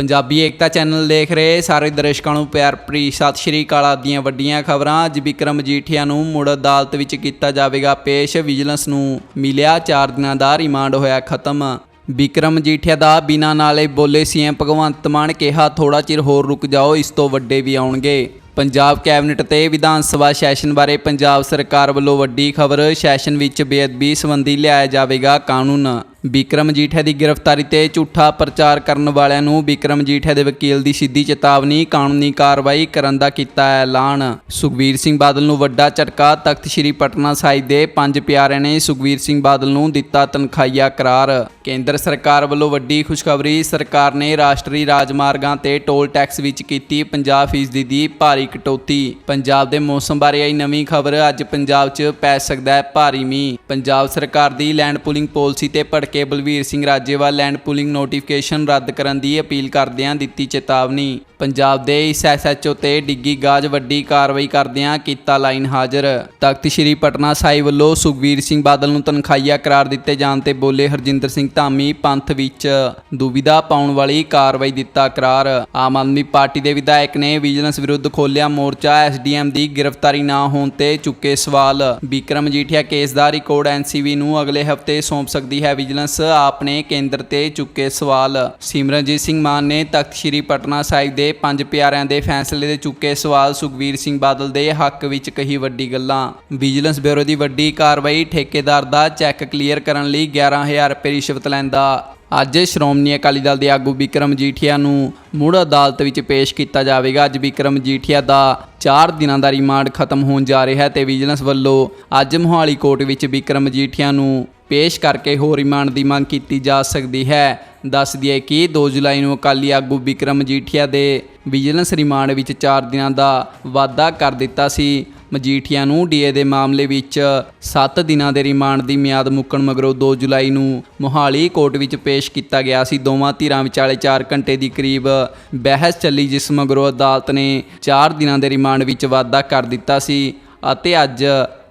ਪੰਜਾਬੀ ਏਕਤਾ channel ਦੇਖ ਰਹੇ ਸਾਰੇ ਦਰਸ਼ਕਾਂ ਨੂੰ ਪਿਆਰ ਭਰੀ ਸਤਿ ਸ਼੍ਰੀ ਅਕਾਲ ਦੀਆਂ ਵੱਡੀਆਂ ਖਬਰਾਂ। ਅੱਜ ਵਿਕਰਮ ਮਜੀਠੀਆ ਨੂੰ ਮੁੜ ਅਦਾਲਤ ਵਿੱਚ ਕੀਤਾ ਜਾਵੇਗਾ ਪੇਸ਼। ਵਿਜੀਲੈਂਸ ਨੂੰ ਮਿਲਿਆ 4 ਦਿਨਾਂ ਦਾ ਰਿਮਾਂਡ, ਹੋਇਆ ਖਤਮ। ਵਿਕਰਮ ਮਜੀਠੀਆ ਦਾ ਬਿਨਾਂ ਨਾਲੇ ਬੋਲੇ ਸੀਐਮ ਭਗਵੰਤ ਮਾਨ ਕਿਹਾ ਥੋੜਾ ਚਿਰ ਹੋਰ ਰੁਕ ਜਾਓ, ਇਸ ਤੋਂ ਵੱਡੇ ਵੀ ਆਉਣਗੇ। ਪੰਜਾਬ ਕੈਬਨਿਟ ਤੇ ਵਿਧਾਨ ਸਭਾ ਸੈਸ਼ਨ ਬਾਰੇ ਪੰਜਾਬ ਸਰਕਾਰ ਵੱਲੋਂ ਵੱਡੀ ਖਬਰ। ਸੈਸ਼ਨ ਵਿੱਚ ਬੇਅਦਬੀ ਸੰਬੰਧੀ ਲਿਆਇਆ ਜਾਵੇਗਾ ਕਾਨੂੰਨ। ਵਿਕਰਮ ਮਜੀਠੀਆ ਦੀ ਗ੍ਰਿਫਤਾਰੀ ਤੇ ਝੂਠਾ ਪ੍ਰਚਾਰ ਕਰਨ ਵਾਲਿਆਂ ਨੂੰ ਵਿਕਰਮ ਮਜੀਠੀਆ ਦੇ ਵਕੀਲ ਦੀ ਸਿੱਧੀ ਚੇਤਾਵਨੀ, ਕਾਨੂੰਨੀ ਕਾਰਵਾਈ ਕਰਨ ਦਾ ਕੀਤਾ ਹੈ ਐਲਾਨ। ਸੁਖਬੀਰ ਸਿੰਘ ਬਾਦਲ ਨੂੰ ਵੱਡਾ ਝਟਕਾ, ਤਖਤ ਸ੍ਰੀ ਪਟਨਾ ਸਾਹਿਬ ਦੇ ਪੰਜ ਪਿਆਰਿਆਂ ਨੇ ਸੁਖਬੀਰ ਸਿੰਘ ਬਾਦਲ ਨੂੰ ਦਿੱਤਾ ਤਨਖਾਹੀਆ ਕਰਾਰ। ਕੇਂਦਰ ਸਰਕਾਰ ਵੱਲੋਂ ਵੱਡੀ ਖੁਸ਼ਖਬਰੀ, ਸਰਕਾਰ ਨੇ ਰਾਸ਼ਟਰੀ ਰਾਜਮਾਰਗਾਂ ਤੇ ਟੋਲ ਟੈਕਸ ਵਿੱਚ ਕੀਤੀ 50% ਦੀ ਭਾਰੀ ਕਟੌਤੀ। ਪੰਜਾਬ ਦੇ ਮੌਸਮ ਬਾਰੇ ਆਈ ਨਵੀਂ ਖਬਰ, ਅੱਜ ਪੰਜਾਬ 'ਚ ਪੈ ਸਕਦਾ ਹੈ ਭਾਰੀ ਮੀਂਹ। ਪੰਜਾਬ ਸਰਕਾਰ ਦੀ ਲੈਂਡ ਪੂਲਿੰਗ ਪਾਲਿਸੀ ਤੇ ਭੜਕ Balvir Singh Rajewal land pooling notification ਰੱਦ ਕਰਨ ਦੀ ਅਪੀਲ ਕਰਦਿਆਂ ਦਿੱਤੀ ਚੇਤਾਵਨੀ। ਪੰਜਾਬ ਦੇ ਇਸ ਐਸਐਚਓ ਤੇ ਡਿੱਗੀ ਗਾਜ ਵੱਡੀ ਕਾਰਵਾਈ ਕਰਦਿਆਂ ਕੀਤਾ ਲਾਈਨ ਹਾਜ਼ਰ। ਤਖਤ ਸ੍ਰੀ ਪਟਨਾ ਸਾਹਿਬ ਵੱਲੋਂ ਸੁਖਬੀਰ ਸਿੰਘ ਬਾਦਲ ਨੂੰ ਤਨਖਾਹੀਆ ਕਰਾਰ ਦਿੱਤੇ ਜਾਣ ਤੇ ਬੋਲੇ ਹਰਜਿੰਦਰ ਸਿੰਘ ਧਾਮੀ ਪੰਥ ਵਿੱਚ ਦੁਵਿਧਾ ਪਾਉਣ ਵਾਲੀ ਕਾਰਵਾਈ ਦਿੱਤਾ ਕਰਾਰ। ਆਮ ਆਦਮੀ ਪਾਰਟੀ ਦੇ ਵਿਧਾਇਕ ਨੇ ਵਿਜੀਲੈਂਸ ਵਿਰੁੱਧ ਖੋਲਿਆ ਮੋਰਚਾ ਐਸਡੀਐਮ ਦੀ ਗ੍ਰਿਫਤਾਰੀ ਨਾ ਹੋਣ ਤੇ ਚੁੱਕੇ ਸਵਾਲ। ਵਿਕਰਮ ਜੀਠੀਆ ਕੇਸ ਦਾ ਰਿਕਾਰਡ ਐਨਸੀਬੀ ਨੂੰ ਅਗਲੇ ਹਫ਼ਤੇ ਸੌਂਪ ਸਕਦੀ ਹੈ ਵਿਜੀਲੈਂਸ ਆਪਣੇ ਕੇਂਦਰ ਤੇ ਚੁੱਕੇ ਸਵਾਲ। ਸਿਮਰਨਜੀਤ ਸਿੰਘ ਮਾਨ ਨੇ ਤਖਤ ਸ੍ਰੀ ਪਟਨਾ ਸਾਹਿਬ ਦੇ ਪੰਜ ਪਿਆਰਿਆਂ ਦੇ ਫੈਸਲੇ ਦੇ ਚੁੱਕੇ ਸਵਾਲ ਸੁਖਬੀਰ ਸਿੰਘ ਬਾਦਲ ਦੇ ਹੱਕ ਵਿੱਚ ਕਹੀ ਵੱਡੀ ਗੱਲਾਂ। ਵਿਜੀਲੈਂਸ ਬਿਊਰੋ ਦੀ ਵੱਡੀ ਕਾਰਵਾਈ ਠੇਕੇਦਾਰ ਦਾ ਚੈੱਕ ਕਲੀਅਰ ਕਰਨ ਲਈ 11000 ਰੁਪਏ ਰਿਸ਼ਵਤ ਲੈਂਦਾ। ਅੱਜ ਸ਼੍ਰੋਮਣੀ ਅਕਾਲੀ ਦਲ ਦੇ ਆਗੂ ਵਿਕਰਮ ਜੀਠੀਆ ਨੂੰ ਮੁੜ ਅਦਾਲਤ ਵਿੱਚ ਪੇਸ਼ ਕੀਤਾ ਜਾਵੇਗਾ। ਅੱਜ ਵਿਕਰਮ ਜੀਠੀਆ ਦਾ 4 ਦਿਨਾਂ ਦਾ ਰਿਮਾਂਡ ਖਤਮ ਹੋਣ ਜਾ ਰਿਹਾ ਹੈ ਤੇ ਵਿਜੀਲੈਂਸ ਵੱਲੋਂ ਅੱਜ ਮੋਹਾਲੀ ਕੋਰਟ ਵਿੱਚ ਵਿਕਰਮ ਜੀਠੀਆ ਨੂੰ ਪੇਸ਼ ਕਰਕੇ ਹੋਰ ਰਿਮਾਂਡ ਦੀ ਮੰਗ ਕੀਤੀ ਜਾ ਸਕਦੀ ਹੈ। ਦੱਸ ਦਈਏ ਕਿ 2 ਜੁਲਾਈ ਨੂੰ ਅਕਾਲੀ ਆਗੂ ਵਿਕਰਮ ਮਜੀਠੀਆ ਦੇ ਵਿਜੀਲੈਂਸ ਰਿਮਾਂਡ ਵਿੱਚ 4 ਦਿਨਾਂ ਦਾ ਵਾਅਦਾ ਕਰ ਦਿੱਤਾ ਸੀ। ਮਜੀਠੀਆ ਨੂੰ ਡੀਏ ਦੇ ਮਾਮਲੇ ਵਿੱਚ 7 ਦਿਨਾਂ ਦੇ ਰਿਮਾਂਡ ਦੀ ਮਿਆਦ ਮੁੱਕਣ ਮਗਰੋਂ 2 ਜੁਲਾਈ ਨੂੰ ਮੋਹਾਲੀ ਕੋਰਟ ਵਿੱਚ ਪੇਸ਼ ਕੀਤਾ ਗਿਆ ਸੀ। ਦੋਵਾਂ ਧਿਰਾਂ ਵਿਚਾਲੇ 4 ਘੰਟੇ ਦੀ ਕਰੀਬ ਬਹਿਸ ਚੱਲੀ, ਜਿਸ ਮਗਰੋਂ ਅਦਾਲਤ ਨੇ 4 ਦਿਨਾਂ ਦੇ ਰਿਮਾਂਡ ਵਿੱਚ ਵਾਅਦਾ ਕਰ ਦਿੱਤਾ ਸੀ ਅਤੇ ਅੱਜ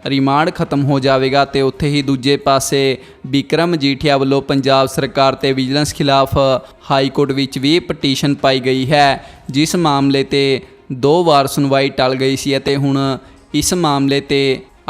ਰਿਮਾਂਡ ਖਤਮ ਹੋ ਜਾਵੇਗਾ ਤੇ ਉੱਥੇ ਹੀ ਦੂਜੇ ਪਾਸੇ ਵਿਕਰਮ ਜੀਠੀਆ ਵੱਲੋਂ ਪੰਜਾਬ ਸਰਕਾਰ ਤੇ ਵਿਜੀਲੈਂਸ ਖਿਲਾਫ ਹਾਈ ਕੋਰਟ ਵਿੱਚ ਵੀ ਪਟੀਸ਼ਨ ਪਾਈ ਗਈ ਹੈ, ਜਿਸ ਮਾਮਲੇ ਤੇ ਦੋ ਵਾਰ ਸੁਣਵਾਈ ਟਲ ਗਈ ਸੀ ਅਤੇ ਹੁਣ ਇਸ ਮਾਮਲੇ ਤੇ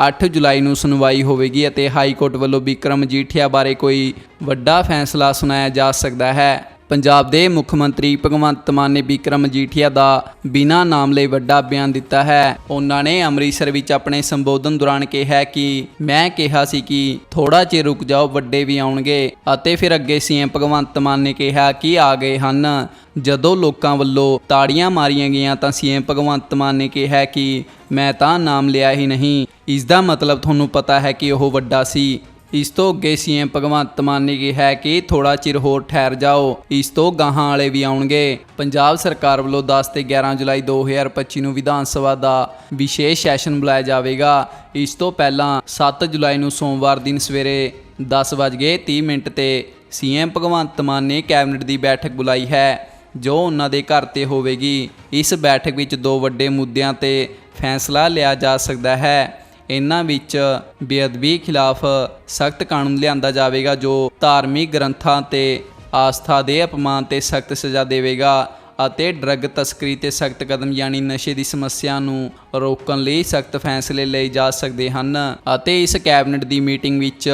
8 ਜੁਲਾਈ ਨੂੰ ਸੁਣਵਾਈ ਹੋਵੇਗੀ ਅਤੇ ਹਾਈ ਕੋਰਟ ਵੱਲੋਂ ਵਿਕਰਮ ਜੀਠੀਆ ਬਾਰੇ ਕੋਈ ਵੱਡਾ ਫੈਸਲਾ ਸੁਣਾਇਆ ਜਾ ਸਕਦਾ ਹੈ। ਪੰਜਾਬ ਦੇ ਮੁੱਖ ਮੰਤਰੀ ਭਗਵੰਤ ਮਾਨ ਨੇ ਵਿਕਰਮ ਜੀਠੀਆ ਦਾ ਬਿਨਾਂ ਨਾਮ ਲਈ ਵੱਡਾ ਬਿਆਨ ਦਿੱਤਾ ਹੈ। ਉਹਨਾਂ ਨੇ ਅੰਮ੍ਰਿਤਸਰ ਵਿੱਚ ਆਪਣੇ ਸੰਬੋਧਨ ਦੌਰਾਨ ਕਿਹਾ ਕਿ, ਮੈਂ ਕਿਹਾ ਸੀ ਕਿ ਥੋੜਾ ਚਿਰ ਰੁਕ ਜਾਓ, ਵੱਡੇ ਵੀ ਆਉਣਗੇ। ਅਤੇ ਫਿਰ ਅੱਗੇ ਸੀਐਮ ਭਗਵੰਤ ਮਾਨ ਨੇ ਕਿਹਾ ਕਿ ਆ ਗਏ ਹਨ। ਜਦੋਂ ਲੋਕਾਂ ਵੱਲੋਂ ਤਾੜੀਆਂ ਮਾਰੀਆਂ ਗਈਆਂ ਤਾਂ ਸੀਐਮ ਭਗਵੰਤ ਮਾਨ ਨੇ ਕਿਹਾ ਕਿ, ਮੈਂ ਤਾਂ ਨਾਮ ਲਿਆ ਹੀ ਨਹੀਂ। ਇਸ ਦਾ ਮਤਲਬ ਤੁਹਾਨੂੰ ਪਤਾ ਹੈ ਕਿ ਉਹ ਵੱਡਾ ਸੀ। ਇਸ ਤੋਂ ਅੱਗੇ ਸੀਐਮ ਭਗਵੰਤ ਮਾਨ ਨੇ ਕਿਹਾ ਕਿ ਥੋੜਾ ਚਿਰ ਹੋਰ ਠਹਿਰ ਜਾਓ, ਇਸ ਤੋਂ ਗਾਹਾਂ ਵਾਲੇ ਵੀ ਆਉਣਗੇ। ਪੰਜਾਬ ਸਰਕਾਰ ਵੱਲੋਂ 10 ਤੇ 11 ਜੁਲਾਈ 2025 ਨੂੰ ਵਿਧਾਨ ਸਭਾ ਦਾ ਵਿਸ਼ੇਸ਼ ਸੈਸ਼ਨ ਬੁਲਾਇਆ ਜਾਵੇਗਾ। ਇਸ ਤੋਂ ਪਹਿਲਾਂ 7 ਜੁਲਾਈ ਨੂੰ ਸੋਮਵਾਰ ਦਿਨ ਸਵੇਰੇ 10:30 ਮਿੰਟ ਤੇ ਸੀਐਮ ਭਗਵੰਤ ਮਾਨ ਨੇ ਕੈਬਨਿਟ ਦੀ ਬੈਠਕ ਬੁਲਾਈ ਹੈ, ਜੋ ਉਹਨਾਂ ਦੇ ਘਰ ਤੇ ਹੋਵੇਗੀ। ਇਸ ਬੈਠਕ ਵਿੱਚ ਦੋ ਵੱਡੇ ਮੁੱਦਿਆਂ ਤੇ ਫੈਸਲਾ ਲਿਆ ਜਾ ਸਕਦਾ ਹੈ। ਇਹਨਾਂ ਵਿੱਚ ਬੇਅਦਬੀ ਖਿਲਾਫ ਸਖਤ ਕਾਨੂੰਨ ਲਿਆਂਦਾ ਜਾਵੇਗਾ, ਜੋ ਧਾਰਮਿਕ ਗ੍ਰੰਥਾਂ ਤੇ ਆਸਥਾ ਦੇ ਅਪਮਾਨ ਤੇ ਸਖਤ ਸਜ਼ਾ ਦੇਵੇਗਾ ਅਤੇ ਡਰੱਗ ਤਸਕਰੀ ਤੇ ਸਖਤ ਕਦਮ ਯਾਨੀ ਨਸ਼ੇ ਦੀ ਸਮੱਸਿਆ ਨੂੰ ਰੋਕਣ ਲਈ ਸਖਤ ਫੈਸਲੇ ਲਏ ਜਾ ਸਕਦੇ ਹਨ ਅਤੇ ਇਸ ਕੈਬਨਿਟ ਦੀ ਮੀਟਿੰਗ ਵਿੱਚ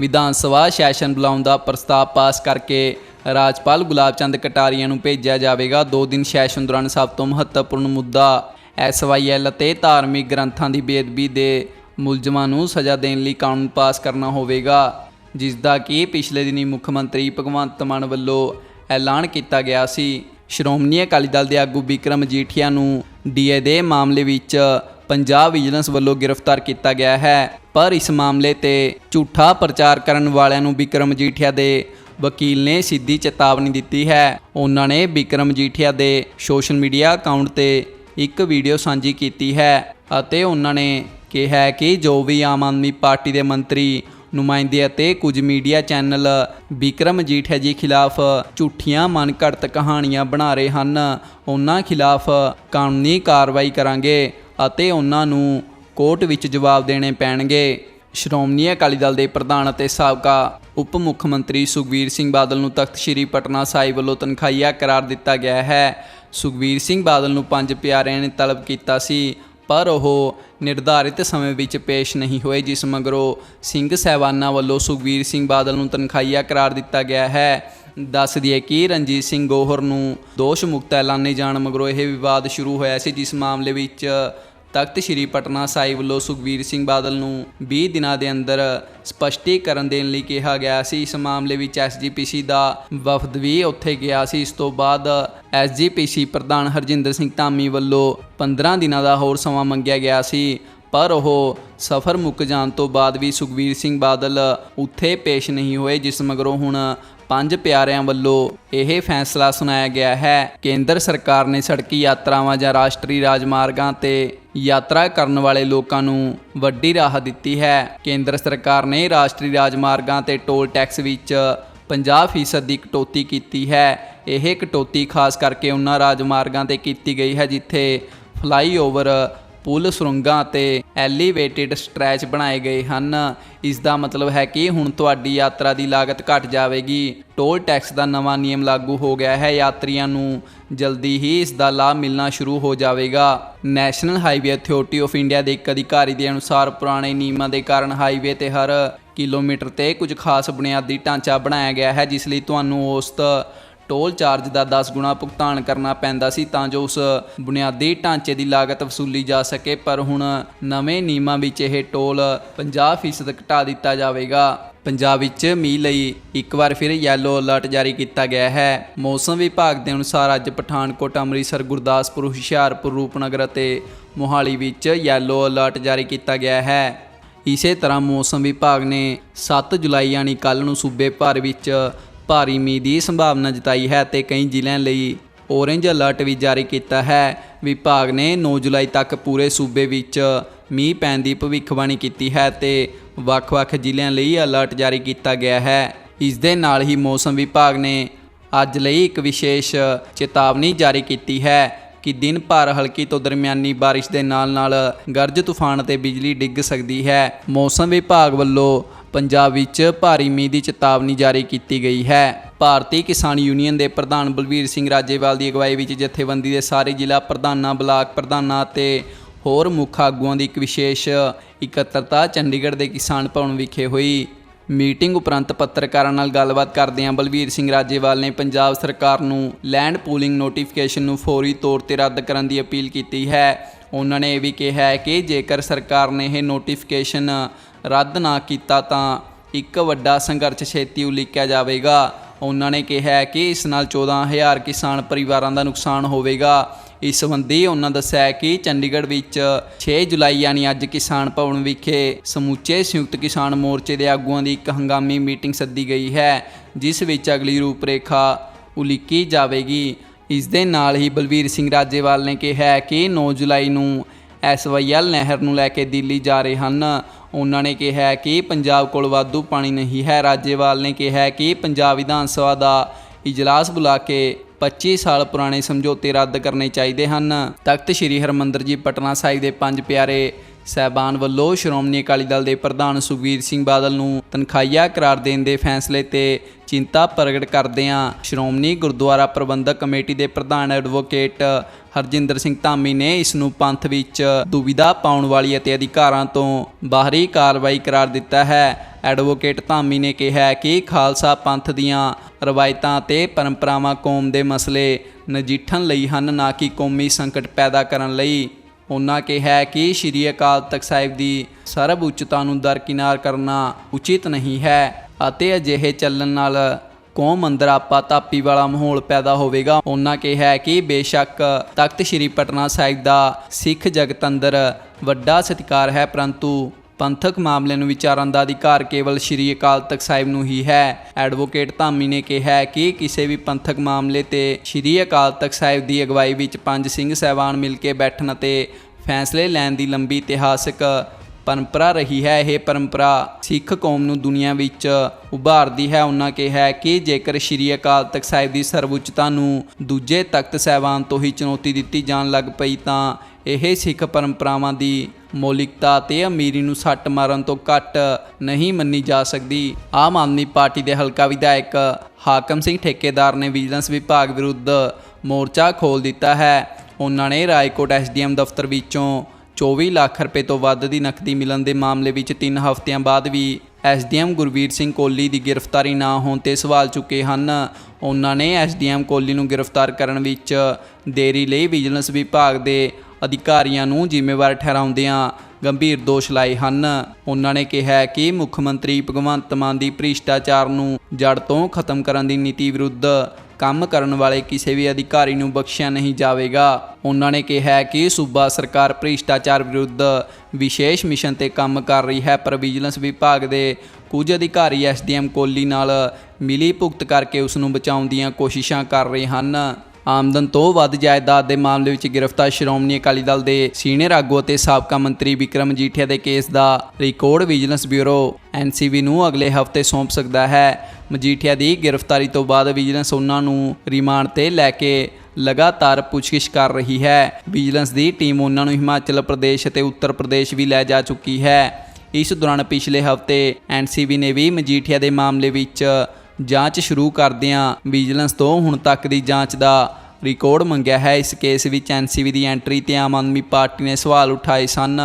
ਵਿਧਾਨ ਸਭਾ ਸੈਸ਼ਨ ਬੁਲਾਉਣ ਦਾ ਪ੍ਰਸਤਾਵ ਪਾਸ ਕਰਕੇ ਰਾਜਪਾਲ ਗੁਲਾਬ ਚੰਦ ਕਟਾਰੀਆ ਨੂੰ ਭੇਜਿਆ ਜਾਵੇਗਾ। ਦੋ ਦਿਨ ਸੈਸ਼ਨ ਦੌਰਾਨ ਸਭ ਤੋਂ ਮਹੱਤਵਪੂਰਨ ਮੁੱਦਾ ਐਸਵਾਈਐਲ ਅਤੇ ਧਾਰਮਿਕ ਗ੍ਰੰਥਾਂ ਦੀ ਬੇਅਦਬੀ ਦੇ ਮੁਲਜ਼ਮਾਂ ਨੂੰ ਸਜ਼ਾ ਦੇਣ ਲਈ ਕਾਨੂੰਨ ਪਾਸ ਕਰਨਾ ਹੋਵੇਗਾ ਜਿਸ ਦਾ ਕਿ ਪਿਛਲੇ ਦਿਨੀ ਮੁੱਖ ਮੰਤਰੀ ਭਗਵੰਤ ਮਾਨ ਵੱਲੋਂ ਐਲਾਨ ਕੀਤਾ ਗਿਆ ਸੀ। ਸ਼੍ਰੋਮਣੀ ਅਕਾਲੀ ਦਲ ਦੇ ਆਗੂ ਵਿਕਰਮ ਜੀਠੀਆ ਨੂੰ ਡੀਏ ਦੇ ਮਾਮਲੇ ਵਿੱਚ ਪੰਜਾਬ ਵਿਜੀਲੈਂਸ ਵੱਲੋਂ ਗ੍ਰਿਫਤਾਰ ਕੀਤਾ ਗਿਆ ਹੈ, ਪਰ ਇਸ ਮਾਮਲੇ ਤੇ ਝੂਠਾ ਪ੍ਰਚਾਰ ਕਰਨ ਵਾਲਿਆਂ ਨੂੰ ਵਿਕਰਮ ਜੀਠੀਆ ਦੇ ਵਕੀਲ ਨੇ ਸਿੱਧੀ ਚੇਤਾਵਨੀ ਦਿੱਤੀ ਹੈ। ਉਹਨਾਂ ਨੇ ਵਿਕਰਮ ਜੀਠੀਆ ਦੇ ਸੋਸ਼ਲ ਮੀਡੀਆ ਅਕਾਊਂਟ ਤੇ ਇੱਕ ਵੀਡੀਓ ਸਾਂਝੀ ਕੀਤੀ ਹੈ ਅਤੇ ਉਹਨਾਂ ਨੇ ਕਿਹਾ ਕਿ ਜੋ ਵੀ ਆਮ ਆਦਮੀ ਪਾਰਟੀ ਦੇ ਮੰਤਰੀ ਨੁਮਾਇੰਦੇ ਅਤੇ ਕੁਝ ਮੀਡੀਆ ਚੈਨਲ ਵਿਕਰਮ ਜੀਠਿਆ ਜੀ ਖਿਲਾਫ ਝੂਠੀਆਂ ਮਨਘੜਤ ਕਹਾਣੀਆਂ ਬਣਾ ਰਹੇ ਹਨ, ਉਹਨਾਂ ਖਿਲਾਫ ਕਾਨੂੰਨੀ ਕਾਰਵਾਈ ਕਰਾਂਗੇ ਅਤੇ ਉਹਨਾਂ ਨੂੰ ਕੋਰਟ ਵਿੱਚ ਜਵਾਬ ਦੇਣੇ ਪੈਣਗੇ। ਸ਼੍ਰੋਮਣੀ ਅਕਾਲੀ ਦਲ ਦੇ ਪ੍ਰਧਾਨ ਅਤੇ ਸਾਬਕਾ ਉਪ ਮੁੱਖ ਮੰਤਰੀ ਸੁਖਬੀਰ ਸਿੰਘ ਬਾਦਲ ਨੂੰ ਤਖਤ ਸ੍ਰੀ ਪਟਨਾ ਸਾਹਿਬ ਵੱਲੋਂ ਤਨਖਾਹੀਆ ਕਰਾਰ ਦਿੱਤਾ ਗਿਆ ਹੈ। ਸੁਖਬੀਰ ਸਿੰਘ ਬਾਦਲ ਨੂੰ ਪੰਜ ਪਿਆਰਿਆਂ ਨੇ ਤਲਬ ਕੀਤਾ ਸੀ, ਪਰ ਉਹ ਨਿਰਧਾਰਿਤ ਸਮੇਂ ਵਿੱਚ ਪੇਸ਼ ਨਹੀਂ ਹੋਏ, ਜਿਸ ਮਗਰੋਂ ਸਿੰਘ ਸਹਿਬਾਨਾਂ ਵੱਲੋਂ ਸੁਖਬੀਰ ਸਿੰਘ ਬਾਦਲ ਨੂੰ ਤਨਖਾਹੀਆ ਕਰਾਰ ਦਿੱਤਾ ਗਿਆ ਹੈ। ਦੱਸ ਦਈਏ ਕਿ ਰਣਜੀਤ ਸਿੰਘ ਗੋਹਰ ਨੂੰ ਦੋਸ਼ ਮੁਕਤ ਐਲਾਨੇ ਜਾਣ ਮਗਰੋਂ ਇਹ ਵਿਵਾਦ ਸ਼ੁਰੂ ਹੋਇਆ ਸੀ, ਜਿਸ ਮਾਮਲੇ ਵਿੱਚ ਤਖਤ ਸ੍ਰੀ ਪਟਨਾ ਸਾਹਿਬ ਵੱਲੋਂ ਸੁਖਬੀਰ ਸਿੰਘ ਬਾਦਲ ਨੂੰ 20 ਦਿਨਾਂ ਦੇ ਅੰਦਰ ਸਪਸ਼ਟੀਕਰਨ ਦੇਣ ਲਈ ਕਿਹਾ ਗਿਆ ਸੀ। ਇਸ ਮਾਮਲੇ ਵਿੱਚ ਐਸਜੀਪੀਸੀ ਦਾ ਵਫਦ ਵੀ ਉੱਥੇ ਗਿਆ ਸੀ। ਇਸ ਤੋਂ ਬਾਅਦ ਐਸਜੀਪੀਸੀ ਪ੍ਰਧਾਨ ਹਰਜਿੰਦਰ ਸਿੰਘ ਧਾਮੀ ਵੱਲੋਂ 15 ਦਿਨਾਂ ਦਾ ਹੋਰ ਸਮਾਂ ਮੰਗਿਆ ਗਿਆ ਸੀ। ਪਰ ਉਹ ਸਫ਼ਰ ਮੁੱਕ ਜਾਣ ਤੋਂ ਬਾਅਦ ਵੀ ਸੁਖਬੀਰ ਸਿੰਘ ਬਾਦਲ ਉੱਥੇ ਪੇਸ਼ ਨਹੀਂ ਹੋਏ, ਜਿਸ ਮਗਰੋਂ ਹੁਣ ਪੰਜ ਪਿਆਰਿਆਂ ਵੱਲੋਂ ਇਹ ਫੈਸਲਾ ਸੁਣਾਇਆ ਗਿਆ ਹੈ। ਕੇਂਦਰ ਸਰਕਾਰ ਨੇ ਸੜਕੀ ਯਾਤਰਾਵਾਂ ਜਾਂ ਰਾਸ਼ਟਰੀ ਰਾਜਮਾਰਗਾਂ ਤੇ ਯਾਤਰਾ ਕਰਨ ਵਾਲੇ ਲੋਕਾਂ ਨੂੰ ਵੱਡੀ ਰਾਹਤ ਦਿੱਤੀ ਹੈ। ਕੇਂਦਰ ਸਰਕਾਰ ਨੇ ਰਾਸ਼ਟਰੀ ਰਾਜਮਾਰਗਾਂ ਤੇ ਟੋਲ ਟੈਕਸ ਵਿੱਚ 50% ਦੀ ਕਟੌਤੀ ਕੀਤੀ ਹੈ। ਇਹ ਕਟੌਤੀ ਖਾਸ ਕਰਕੇ ਉਹਨਾਂ ਰਾਜਮਾਰਗਾਂ ਤੇ ਕੀਤੀ ਗਈ ਹੈ ਜਿੱਥੇ ਫਲਾਈਓਵਰ ਪੁਲ ਸੁਰੰਗਾਂ ਤੇ ਐਲੀਵੇਟਿਡ ਸਟ੍ਰੈਚ ਬਣਾਏ ਗਏ ਹਨ। ਇਸ ਦਾ ਮਤਲਬ ਹੈ ਕਿ ਹੁਣ ਤੁਹਾਡੀ ਯਾਤਰਾ ਦੀ ਲਾਗਤ ਘਟ ਜਾਵੇਗੀ। ਟੋਲ ਟੈਕਸ ਦਾ ਨਵਾਂ ਨਿਯਮ ਲਾਗੂ ਹੋ ਗਿਆ ਹੈ। ਯਾਤਰੀਆਂ ਨੂੰ ਜਲਦੀ ਹੀ ਇਸ ਦਾ ਲਾਭ ਮਿਲਣਾ ਸ਼ੁਰੂ ਹੋ ਜਾਵੇਗਾ। National highway authority of India ਦੇ ਇੱਕ ਅਧਿਕਾਰੀ ਦੇ ਅਨੁਸਾਰ ਪੁਰਾਣੇ ਨਿਯਮਾਂ ਦੇ ਕਾਰਨ ਹਾਈਵੇ ਤੇ ਹਰ ਕਿਲੋਮੀਟਰ ਤੇ ਕੁਝ ਖਾਸ ਬੁਨਿਆਦੀ ਢਾਂਚਾ ਬਣਾਇਆ ਗਿਆ ਹੈ, ਜਿਸ ਲਈ ਤੁਹਾਨੂੰ ਔਸਤ ਟੋਲ ਚਾਰਜ ਦਾ 10 ਗੁਣਾ ਭੁਗਤਾਨ ਕਰਨਾ ਪੈਂਦਾ ਸੀ ਤਾਂ ਜੋ ਉਸ ਬੁਨਿਆਦੀ ਢਾਂਚੇ ਦੀ ਲਾਗਤ ਵਸੂਲੀ ਜਾ ਸਕੇ, ਪਰ ਹੁਣ ਨਵੇਂ ਨਿਯਮਾਂ ਵਿੱਚ ਇਹ ਟੋਲ 50% ਘਟਾ ਦਿੱਤਾ ਜਾਵੇਗਾ। ਪੰਜਾਬ ਵਿੱਚ ਮੀਂਹ ਲਈ ਇੱਕ ਵਾਰ ਫਿਰ ਯੈਲੋ ਅਲਰਟ ਜਾਰੀ ਕੀਤਾ ਗਿਆ ਹੈ। ਮੌਸਮ ਵਿਭਾਗ ਦੇ ਅਨੁਸਾਰ ਅੱਜ ਪਠਾਨਕੋਟ, ਅੰਮ੍ਰਿਤਸਰ, ਗੁਰਦਾਸਪੁਰ, ਹੁਸ਼ਿਆਰਪੁਰ, ਰੂਪਨਗਰ ਅਤੇ ਮੋਹਾਲੀ ਵਿੱਚ ਯੈਲੋ ਅਲਰਟ ਜਾਰੀ ਕੀਤਾ ਗਿਆ ਹੈ। ਇਸੇ ਤਰ੍ਹਾਂ ਮੌਸਮ ਵਿਭਾਗ ਨੇ 7 ਜੁਲਾਈ ਯਾਨੀ ਕੱਲ ਨੂੰ ਸੂਬੇ ਭਰ ਵਿੱਚ ਭਾਰੀ ਮੀਂਹ ਦੀ ਸੰਭਾਵਨਾ ਜਤਾਈ ਹੈ ਤੇ ਕਈ ਜ਼ਿਲ੍ਹਿਆਂ ਲਈ ਔਰੇਂਜ ਅਲਰਟ ਵੀ ਜਾਰੀ ਕੀਤਾ ਹੈ। ਵਿਭਾਗ ਨੇ 9 ਜੁਲਾਈ ਤੱਕ ਪੂਰੇ ਸੂਬੇ ਵਿੱਚ ਮੀਂਹ ਪੈਣ ਦੀ ਭਵਿੱਖਬਾਣੀ ਕੀਤੀ ਹੈ ਤੇ ਵੱਖ-ਵੱਖ ਜ਼ਿਲ੍ਹਿਆਂ ਲਈ ਅਲਰਟ ਜਾਰੀ ਕੀਤਾ ਗਿਆ ਹੈ। ਇਸ ਦੇ ਨਾਲ ਹੀ ਮੌਸਮ ਵਿਭਾਗ ਨੇ ਅੱਜ ਲਈ ਇੱਕ ਵਿਸ਼ੇਸ਼ ਚੇਤਾਵਨੀ ਜਾਰੀ ਕੀਤੀ ਹੈ ਕਿ ਦਿਨ ਭਰ ਹਲਕੀ ਤੋਂ ਦਰਮਿਆਨੀ ਬਾਰਿਸ਼ ਦੇ ਨਾਲ-ਨਾਲ ਗਰਜ ਤੂਫਾਨ ਅਤੇ ਬਿਜਲੀ ਡਿੱਗ ਸਕਦੀ ਹੈ। ਮੌਸਮ ਵਿਭਾਗ ਵੱਲੋਂ ਪੰਜਾਬ ਵਿੱਚ ਭਾਰੀ ਮੀਂਹ ਦੀ ਚੇਤਾਵਨੀ ਜਾਰੀ ਕੀਤੀ ਗਈ ਹੈ। ਭਾਰਤੀ ਕਿਸਾਨ ਯੂਨੀਅਨ ਦੇ ਪ੍ਰਧਾਨ ਬਲਵੀਰ ਸਿੰਘ ਰਾਜੇਵਾਲ ਦੀ ਅਗਵਾਈ ਵਿੱਚ ਜਥੇਬੰਦੀ ਦੇ ਸਾਰੇ ਜ਼ਿਲ੍ਹਾ ਪ੍ਰਧਾਨਾਂ, ਬਲਾਕ ਪ੍ਰਧਾਨਾਂ ਅਤੇ ਹੋਰ ਮੁੱਖ ਆਗੂਆਂ ਦੀ ਇੱਕ ਵਿਸ਼ੇਸ਼ ਇਕੱਤਰਤਾ ਚੰਡੀਗੜ੍ਹ ਦੇ ਕਿਸਾਨ ਭਵਨ ਵਿਖੇ ਹੋਈ। ਮੀਟਿੰਗ ਉਪਰੰਤ ਪੱਤਰਕਾਰਾਂ ਨਾਲ ਗੱਲਬਾਤ ਕਰਦਿਆਂ ਬਲਵੀਰ ਸਿੰਘ ਰਾਜੇਵਾਲ ਨੇ ਪੰਜਾਬ ਸਰਕਾਰ ਨੂੰ ਲੈਂਡ ਪੂਲਿੰਗ ਨੋਟੀਫਿਕੇਸ਼ਨ ਨੂੰ ਫੌਰੀ ਤੌਰ ਤੇ ਰੱਦ ਕਰਨ ਦੀ ਅਪੀਲ ਕੀਤੀ ਹੈ। ਉਹਨਾਂ ਨੇ ਇਹ ਵੀ ਕਿਹਾ ਹੈ ਕਿ ਜੇਕਰ ਸਰਕਾਰ ਨੇ ਇਹ ਨੋਟੀਫਿਕੇਸ਼ਨ ਰੱਦ ਨਾ ਕੀਤਾ ਤਾਂ ਇੱਕ ਵੱਡਾ ਸੰਘਰਸ਼ ਛੇਤੀ ਉਲੀਕਿਆ ਜਾਵੇਗਾ। ਉਹਨਾਂ ਨੇ ਕਿਹਾ ਕਿ ਇਸ ਨਾਲ 14000 ਕਿਸਾਨ ਪਰਿਵਾਰਾਂ ਦਾ ਨੁਕਸਾਨ ਹੋਵੇਗਾ। ਇਸ ਸੰਬੰਧੀ ਉਹਨਾਂ ਦੱਸਿਆ ਕਿ ਚੰਡੀਗੜ੍ਹ ਵਿੱਚ 6 ਜੁਲਾਈ ਯਾਨੀ ਅੱਜ ਕਿਸਾਨ ਭਵਨ ਵਿਖੇ ਸਮੁੱਚੇ ਸੰਯੁਕਤ ਕਿਸਾਨ ਮੋਰਚੇ ਦੇ ਆਗੂਆਂ ਦੀ ਇੱਕ ਹੰਗਾਮੀ ਮੀਟਿੰਗ ਸੱਦੀ ਗਈ ਹੈ, ਜਿਸ ਵਿੱਚ ਅਗਲੀ ਰੂਪਰੇਖਾ ਉਲੀਕੀ ਜਾਵੇਗੀ। ਇਸ ਦੇ ਨਾਲ ਹੀ ਬਲਵੀਰ ਸਿੰਘ ਰਾਜੇਵਾਲ ਨੇ ਕਿਹਾ ਕਿ 9 ਜੁਲਾਈ ਨੂੰ ਐਸਵਾਈਐਲ ਨਹਿਰ ਨੂੰ ਲੈ ਕੇ ਦਿੱਲੀ ਜਾ ਰਹੇ ਹਨ। ਉਹਨਾਂ ਨੇ ਕਿਹਾ ਕਿ ਪੰਜਾਬ ਕੋਲ ਵਾਧੂ ਪਾਣੀ ਨਹੀਂ ਹੈ। ਰਾਜੇਵਾਲ ਨੇ ਕਿਹਾ ਕਿ ਪੰਜਾਬ ਵਿਧਾਨ ਸਭਾ ਦਾ ਇਜਲਾਸ ਬੁਲਾ ਕੇ 25 ਸਾਲ ਪੁਰਾਣੇ ਸਮਝੌਤੇ ਰੱਦ ਕਰਨੇ ਚਾਹੀਦੇ ਹਨ। ਤਖਤ ਸ੍ਰੀ ਹਰਮੰਦਰ ਜੀ, ਪਟਨਾ ਸਾਹਿਬ ਦੇ ਪੰਜ ਪਿਆਰੇ ਸਹਿਬਾਨ ਵੱਲੋਂ ਸ਼੍ਰੋਮਣੀ ਅਕਾਲੀ ਦਲ ਦੇ ਪ੍ਰਧਾਨ ਸੁਖਬੀਰ ਸਿੰਘ ਬਾਦਲ ਨੂੰ ਤਨਖਾਹੀਆ ਕਰਾਰ ਦੇਣ ਦੇ ਫੈਸਲੇ ਤੇ ਚਿੰਤਾ ਪ੍ਰਗਟ ਕਰਦਿਆਂ ਸ਼੍ਰੋਮਣੀ ਗੁਰਦੁਆਰਾ ਪ੍ਰਬੰਧਕ ਕਮੇਟੀ ਦੇ ਪ੍ਰਧਾਨ ਐਡਵੋਕੇਟ ਹਰਜਿੰਦਰ ਸਿੰਘ ਧਾਮੀ ਨੇ ਇਸ ਨੂੰ ਪੰਥ ਵਿੱਚ ਦੁਵਿਧਾ ਪਾਉਣ ਵਾਲੀ ਅਤੇ ਅਧਿਕਾਰਾਂ ਤੋਂ ਬਾਹਰੀ ਕਾਰਵਾਈ ਕਰਾਰ ਦਿੱਤਾ ਹੈ। ਐਡਵੋਕੇਟ ਧਾਮੀ ਨੇ ਕਿਹਾ ਕਿ ਖਾਲਸਾ ਪੰਥ ਦੀਆਂ ਰਵਾਇਤਾਂ ਤੇ ਪਰੰਪਰਾਵਾਂ ਕੌਮ ਦੇ ਮਸਲੇ ਨਜਿੱਠਣ ਲਈ ਹਨ, ਨਾ ਕਿ ਕੌਮੀ ਸੰਕਟ ਪੈਦਾ ਕਰਨ ਲਈ। ਉਹਨਾਂ ਕਿਹਾ ਕਿ ਸ਼੍ਰੀ ਅਕਾਲ ਤਖਤ ਸਾਹਿਬ ਦੀ ਸਰਬ ਉੱਚਤਾ ਨੂੰ ਦਰਕਿਨਾਰ ਕਰਨਾ ਉਚਿਤ ਨਹੀਂ ਹੈ ਅਤੇ ਅਜਿਹੇ ਚੱਲਣ ਨਾਲ ਕੌਮ ਅੰਦਰ ਆਪਾ ਤਾਪੀ ਵਾਲਾ ਮਾਹੌਲ ਪੈਦਾ ਹੋਵੇਗਾ। ਉਹਨਾਂ ਕਿਹਾ ਕਿ ਬੇਸ਼ੱਕ ਤਖਤ ਸ੍ਰੀ ਪਟਨਾ ਸਾਹਿਬ ਦਾ ਸਿੱਖ ਜਗਤ ਅੰਦਰ ਵੱਡਾ ਸਤਿਕਾਰ ਹੈ, ਪਰੰਤੂ ਪੰਥਕ ਮਾਮਲੇ ਨੂੰ ਵਿਚਾਰਨ ਦਾ ਅਧਿਕਾਰ ਕੇਵਲ ਸ਼੍ਰੀ ਅਕਾਲ ਤਖਤ ਸਾਹਿਬ ਨੂੰ ਹੀ ਹੈ। ਐਡਵੋਕੇਟ ਧਾਮੀ ਨੇ ਕਿਹਾ ਕਿ ਕਿਸੇ ਵੀ ਪੰਥਕ ਮਾਮਲੇ ਤੇ ਸ਼੍ਰੀ ਅਕਾਲ ਤਖਤ ਸਾਹਿਬ ਦੀ ਅਗਵਾਈ ਵਿੱਚ ਪੰਜ ਸਿੰਘ ਸਹਿਬਾਨ ਮਿਲ ਕੇ ਬੈਠਣ ਅਤੇ ਫੈਸਲੇ ਲੈਣ ਦੀ ਲੰਬੀ ਇਤਿਹਾਸਕ ਪਰੰਪਰਾ ਰਹੀ ਹੈ, ਇਹ ਪਰੰਪਰਾ ਸਿੱਖ ਕੌਮ ਨੂੰ ਦੁਨੀਆ ਵਿੱਚ ਉਭਾਰਦੀ ਹੈ। ਉਹਨਾਂ ਕਿਹਾ ਕਿ ਜੇਕਰ ਸ਼੍ਰੀ ਅਕਾਲ ਤਖਤ ਸਾਹਿਬ ਦੀ ਸਰਵਉੱਚਤਾ ਨੂੰ ਦੂਜੇ ਤਖਤ ਸਹਿਬਾਨ ਤੋਂ ਹੀ ਚੁਣੌਤੀ ਦਿੱਤੀ ਜਾਣ ਲੱਗ ਪਈ ਤਾਂ ਇਹ ਸਿੱਖ ਪਰੰਪਰਾਵਾਂ ਦੀ ਮੌਲਿਕਤਾ ਤੇ ਅਮੀਰੀ ਨੂੰ ਸੱਟ ਮਾਰਨ ਤੋਂ ਘੱਟ ਨਹੀਂ ਮੰਨੀ ਜਾ ਸਕਦੀ। ਆਮ ਆਦਮੀ ਪਾਰਟੀ ਦੇ ਹਲਕਾ ਵਿਧਾਇਕ ਹਾਕਮ ਸਿੰਘ ਠੇਕੇਦਾਰ ਨੇ ਵਿਜੀਲੈਂਸ ਵਿਭਾਗ ਵਿਰੁੱਧ ਮੋਰਚਾ ਖੋਲ ਦਿੱਤਾ ਹੈ। ਉਹਨਾਂ ਨੇ ਰਾਏਕੋਟ ਐਸਡੀਐਮ ਦਫ਼ਤਰ ਵਿੱਚੋਂ 24 ਲੱਖ ਰੁਪਏ ਤੋਂ ਵੱਧ ਦੀ ਨਕਦੀ ਮਿਲਣ ਦੇ ਮਾਮਲੇ ਵਿੱਚ 3 ਹਫ਼ਤਿਆਂ ਬਾਅਦ ਵੀ ਐਸਡੀਐਮ ਗੁਰਵੀਰ ਸਿੰਘ ਕੋਹਲੀ ਦੀ ਗ੍ਰਿਫਤਾਰੀ ਨਾ ਹੋਣ ਤੇ ਸਵਾਲ ਚੁੱਕੇ ਹਨ। ਉਹਨਾਂ ਨੇ ਐਸਡੀਐਮ ਕੋਹਲੀ ਨੂੰ ਗ੍ਰਿਫਤਾਰ ਕਰਨ ਵਿੱਚ ਦੇਰੀ ਲਈ ਵਿਜੀਲੈਂਸ ਵਿਭਾਗ ਦੇ ਅਧਿਕਾਰੀਆਂ ਨੂੰ ਜ਼ਿੰਮੇਵਾਰ ਠਹਿਰਾਉਂਦਿਆਂ ਗੰਭੀਰ ਦੋਸ਼ ਲਾਏ ਹਨ। ਉਹਨਾਂ ਨੇ ਕਿਹਾ ਕਿ ਮੁੱਖ ਮੰਤਰੀ ਭਗਵੰਤ ਮਾਨ ਦੀ ਭ੍ਰਿਸ਼ਟਾਚਾਰ ਨੂੰ ਜੜ ਤੋਂ ਖਤਮ ਕਰਨ ਦੀ ਨੀਤੀ ਵਿਰੁੱਧ ਕੰਮ ਕਰਨ ਵਾਲੇ ਕਿਸੇ ਵੀ ਅਧਿਕਾਰੀ ਨੂੰ ਬਖਸ਼ਿਆ ਨਹੀਂ ਜਾਵੇਗਾ। ਉਹਨਾਂ ਨੇ ਕਿਹਾ ਕਿ ਸੂਬਾ ਸਰਕਾਰ ਭ੍ਰਿਸ਼ਟਾਚਾਰ ਵਿਰੁੱਧ ਵਿਸ਼ੇਸ਼ ਮਿਸ਼ਨ ਤੇ ਕੰਮ ਕਰ ਰਹੀ ਹੈ, ਪਰ ਵਿਜੀਲੈਂਸ ਵਿਭਾਗ ਦੇ ਕੁਝ ਅਧਿਕਾਰੀ ਐਸਡੀਐਮ ਕੋਹਲੀ ਨਾਲ ਮਿਲੀ ਭੁਗਤ ਕਰਕੇ ਉਸ ਨੂੰ ਬਚਾਉਣ ਦੀਆਂ ਕੋਸ਼ਿਸ਼ਾਂ ਕਰ ਰਹੇ ਹਨ। ਆਮਦਨ ਤੋਂ ਵੱਧ ਜਾਇਦਾਦ ਦੇ ਮਾਮਲੇ ਵਿੱਚ ਗ੍ਰਿਫਤਾਰ ਸ਼੍ਰੋਮਣੀ ਅਕਾਲੀ ਦਲ ਦੇ ਸੀਨੀਅਰ ਆਗੂ ਅਤੇ ਸਾਬਕਾ ਮੰਤਰੀ ਵਿਕਰਮ ਮਜੀਠੀਆ ਦੇ ਕੇਸ ਦਾ ਰਿਕਾਰਡ ਵਿਜੀਲੈਂਸ ਬਿਊਰੋ ਐਨਸੀਬੀ ਨੂੰ ਅਗਲੇ ਹਫ਼ਤੇ ਸੌਂਪ ਸਕਦਾ ਹੈ। ਮਜੀਠੀਆ ਦੀ ਗ੍ਰਿਫਤਾਰੀ ਤੋਂ ਬਾਅਦ ਵਿਜੀਲੈਂਸ ਉਹਨਾਂ ਨੂੰ ਰਿਮਾਂਡ ਤੇ ਲੈ ਕੇ ਲਗਾਤਾਰ ਪੁੱਛਗਿੱਛ ਕਰ ਰਹੀ ਹੈ। ਵਿਜੀਲੈਂਸ ਦੀ ਟੀਮ ਉਹਨਾਂ ਨੂੰ ਹਿਮਾਚਲ ਪ੍ਰਦੇਸ਼ ਅਤੇ ਉੱਤਰ ਪ੍ਰਦੇਸ਼ ਵੀ ਲੈ ਜਾ ਚੁੱਕੀ ਹੈ। ਇਸ ਦੌਰਾਨ ਪਿਛਲੇ ਹਫ਼ਤੇ ਐਨਸੀਬੀ ਨੇ ਵੀ ਮਜੀਠੀਆ ਦੇ ਮਾਮਲੇ ਵਿੱਚ ਜਾਂਚ ਸ਼ੁਰੂ ਕਰਦਿਆਂ ਵਿਜੀਲੈਂਸ ਤੋਂ ਹੁਣ ਤੱਕ ਦੀ ਜਾਂਚ ਦਾ ਰਿਕਾਰਡ ਮੰਗਿਆ ਹੈ। ਇਸ ਕੇਸ ਵਿੱਚ ਐਨਸੀਬੀ ਦੀ ਐਂਟਰੀ ਤੇ ਆਮ ਆਦਮੀ ਪਾਰਟੀ ਨੇ ਸਵਾਲ ਉਠਾਏ ਸਨ।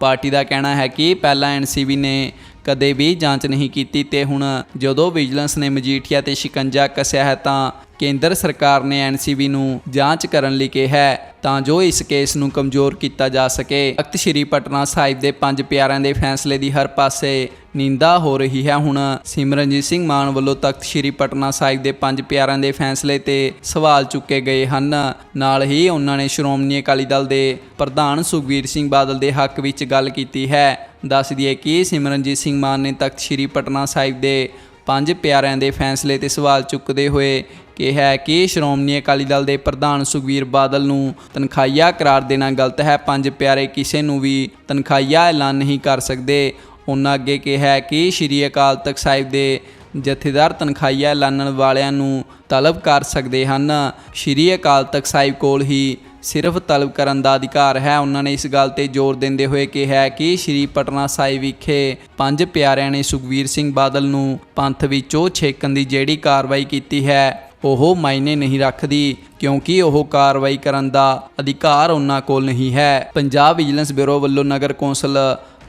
ਪਾਰਟੀ ਦਾ ਕਹਿਣਾ ਹੈ ਕਿ ਪਹਿਲਾਂ ਐਨਸੀਬੀ ਨੇ ਕਦੇ ਵੀ ਜਾਂਚ ਨਹੀਂ ਕੀਤੀ ਤੇ ਹੁਣ ਜਦੋਂ ਵਿਜੀਲੈਂਸ ਨੇ ਮਜੀਠੀਆ ਤੇ ਸ਼ਿਕੰਜਾ ਕੱਸਿਆ ਹੈ ਤਾਂ ਕੇਂਦਰ ਸਰਕਾਰ ਨੇ ਐਨਸੀਬੀ ਨੂੰ ਜਾਂਚ ਕਰਨ ਲਈ ਕਿਹਾ ਹੈ, ਤਾਂ ਜੋ ਇਸ ਕੇਸ ਨੂੰ ਕਮਜ਼ੋਰ ਕੀਤਾ ਜਾ ਸਕੇ। ਤਖਤ ਸ੍ਰੀ ਪਟਨਾ ਸਾਹਿਬ ਦੇ ਪੰਜ ਪਿਆਰਿਆਂ ਦੇ ਫੈਸਲੇ ਦੀ ਹਰ ਪਾਸੇ ਨਿੰਦਾ ਹੋ ਰਹੀ ਹੈ। ਹੁਣ ਸਿਮਰਨਜੀਤ ਸਿੰਘ ਮਾਨ ਵੱਲੋਂ ਤਖਤ ਸ੍ਰੀ ਪਟਨਾ ਸਾਹਿਬ ਦੇ ਪੰਜ ਪਿਆਰਿਆਂ ਦੇ ਫੈਸਲੇ ਤੇ ਸਵਾਲ ਚੁੱਕੇ ਗਏ ਹਨ। ਨਾਲ ਹੀ ਉਹਨਾਂ ਨੇ ਸ਼੍ਰੋਮਣੀ ਅਕਾਲੀ ਦਲ ਦੇ ਪ੍ਰਧਾਨ ਸੁਖਬੀਰ ਸਿੰਘ ਬਾਦਲ ਦੇ ਹੱਕ ਵਿੱਚ ਗੱਲ ਕੀਤੀ ਹੈ। ਦੱਸ ਦਈਏ ਕਿ ਸਿਮਰਨਜੀਤ ਸਿੰਘ ਮਾਨ ਨੇ ਤਖਤ ਸ੍ਰੀ ਪਟਨਾ ਸਾਹਿਬ ਦੇ ਪੰਜ ਪਿਆਰਿਆਂ ਦੇ ਫੈਸਲੇ ਤੇ ਸਵਾਲ ਚੁੱਕਦੇ ਹੋਏ ਕਿਹਾ ਹੈ ਕਿ ਸ਼੍ਰੋਮਣੀ ਅਕਾਲੀ ਦਲ ਦੇ ਪ੍ਰਧਾਨ ਸੁਖਬੀਰ ਬਾਦਲ ਨੂੰ ਤਨਖਾਹੀਆ ਕਰਾਰ ਦੇਣਾ ਗਲਤ ਹੈ। ਪੰਜ ਪਿਆਰੇ ਕਿਸੇ ਨੂੰ ਵੀ ਤਨਖਾਹੀਆ ਐਲਾਨ ਨਹੀਂ ਕਰ ਸਕਦੇ। ਉਹਨਾਂ ਅੱਗੇ ਕਿਹਾ ਹੈ ਕਿ ਸ਼੍ਰੀ ਅਕਾਲ ਤਖਤ ਸਾਹਿਬ ਦੇ ਜਥੇਦਾਰ ਤਨਖਾਹੀਆ ਐਲਾਨਣ ਵਾਲਿਆਂ ਨੂੰ ਤਲਬ ਕਰ ਸਕਦੇ ਹਨ। ਸ਼੍ਰੀ ਅਕਾਲ ਤਖਤ ਸਾਹਿਬ ਕੋਲ ਹੀ ਸਿਰਫ ਤਲਬ ਕਰਨ ਦਾ ਅਧਿਕਾਰ ਹੈ। ਉਹਨਾਂ ਨੇ ਇਸ ਗੱਲ ਤੇ ਜ਼ੋਰ ਦਿੰਦੇ ਹੋਏ ਕਿਹਾ ਕਿ ਸ਼੍ਰੀ ਪਟਨਾ ਸਾਹਿਬ ਵਿਖੇ ਪੰਜ ਪਿਆਰਿਆਂ ਨੇ ਸੁਖਵੀਰ ਸਿੰਘ ਬਾਦਲ ਨੂੰ ਪੰਥ ਵਿੱਚੋਂ ਛੇਕਣ ਦੀ ਜਿਹੜੀ ਕਾਰਵਾਈ ਕੀਤੀ ਹੈ ਉਹ ਮਾਇਨੇ ਨਹੀਂ ਰੱਖਦੀ, ਕਿਉਂਕਿ ਉਹ ਕਾਰਵਾਈ ਕਰਨ ਦਾ ਅਧਿਕਾਰ ਉਹਨਾਂ ਕੋਲ ਨਹੀਂ ਹੈ। ਪੰਜਾਬ ਵਿਜੀਲੈਂਸ ਬਿਊਰੋ ਵੱਲੋਂ ਨਗਰ ਕੌਂਸਲ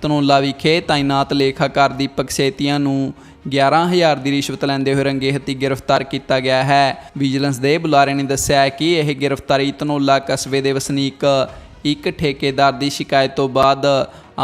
ਧਨੌਲਾ ਵਿਖੇ ਤਾਇਨਾਤ ਲੇਖਾਕਾਰ ਦੀਪਕ ਸੇਤੀਆਂ ਨੂੰ 11000 ਦੀ ਰਿਸ਼ਵਤ ਲੈਂਦੇ ਹੋਏ ਰੰਗੇ ਹੱਥੀ ਗ੍ਰਿਫਤਾਰ ਕੀਤਾ ਗਿਆ ਹੈ। ਵਿਜੀਲੈਂਸ ਦੇ ਬੁਲਾਰੇ ਨੇ ਦੱਸਿਆ ਹੈ ਕਿ ਇਹ ਗ੍ਰਿਫਤਾਰੀ ਧਨੌਲਾ ਕਸਬੇ ਦੇ ਵਸਨੀਕ ਇੱਕ ਠੇਕੇਦਾਰ ਦੀ ਸ਼ਿਕਾਇਤ ਤੋਂ ਬਾਅਦ